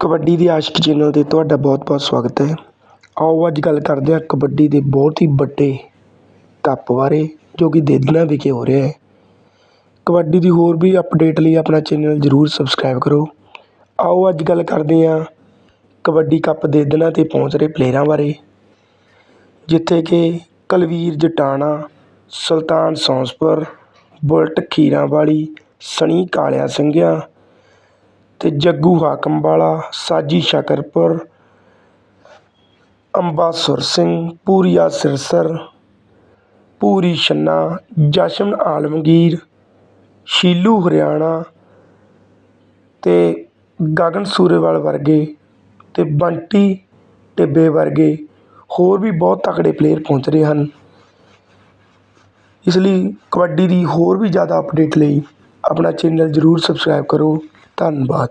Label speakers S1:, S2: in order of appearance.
S1: ਕਬੱਡੀ ਦੀ ਆਸ਼ਿਕ channel 'ਤੇ ਤੁਹਾਡਾ ਬਹੁਤ-ਬਹੁਤ ਸਵਾਗਤ ਹੈ। ਆਓ ਅੱਜ ਗੱਲ ਕਰਦੇ ਹਾਂ ਕਬੱਡੀ ਦੇ ਬਹੁਤ ਹੀ ਵੱਡੇ ਕੱਪ ਬਾਰੇ, ਜੋ ਕਿ ਦੇਦਨਾ ਵਿਖੇ ਹੋ ਰਿਹਾ ਹੈ। ਕਬੱਡੀ ਦੀ ਹੋਰ ਵੀ ਅਪਡੇਟ ਲਈ ਆਪਣਾ ਚੈਨਲ ਜ਼ਰੂਰ ਸਬਸਕ੍ਰਾਈਬ ਕਰੋ। ਆਓ ਅੱਜ ਗੱਲ ਕਰਦੇ ਹਾਂ ਕਬੱਡੀ ਕੱਪ ਦੇਦਨਾ 'ਤੇ ਪਹੁੰਚ ਰਹੇ ਪਲੇਅਰਾਂ ਬਾਰੇ, ਜਿੱਥੇ ਕਿ ਕੁਲਵੀਰ ਜਟਾਣਾ ਸੁਲਤਾਨ ਸੌਂਸਪੁਰ, ਬੁਲਟ ਖੀਰਾਂ ਵਾਲੀ ਸਣੀ ਕਾਲਿਆ ਸਿੰਘਾਂ ਅਤੇ ਜੱਗੂ ਹਾਕਮ ਵਾਲਾ ਸਾਜੀ ਸ਼ਕਰਪੁਰ ਅੰਬਾ ਸੁਰ ਸਿੰਘ, ਪੂਰੀਆ ਸਿਰਸਰ, ਪੂਰੀ ਛੰਨਾ, ਜਸ਼ਨ ਆਲਮਗੀਰ, ਸ਼ੀਲੂ ਹਰਿਆਣਾ ਅਤੇ ਗਗਨ ਸੂਰੇਵਾਲ ਵਰਗੇ ਅਤੇ ਬੰਟੀ ਟਿੱਬੇ ਵਰਗੇ ਹੋਰ ਵੀ ਬਹੁਤ ਤਕੜੇ ਪਲੇਅਰ ਪਹੁੰਚ ਰਹੇ ਹਨ। ਇਸ ਲਈ ਕਬੱਡੀ ਦੀ ਹੋਰ ਵੀ ਜ਼ਿਆਦਾ ਅਪਡੇਟ ਲਈ ਆਪਣਾ ਚੈਨਲ ਜ਼ਰੂਰ ਸਬਸਕ੍ਰਾਈਬ ਕਰੋ। ਧੰਨਵਾਦ।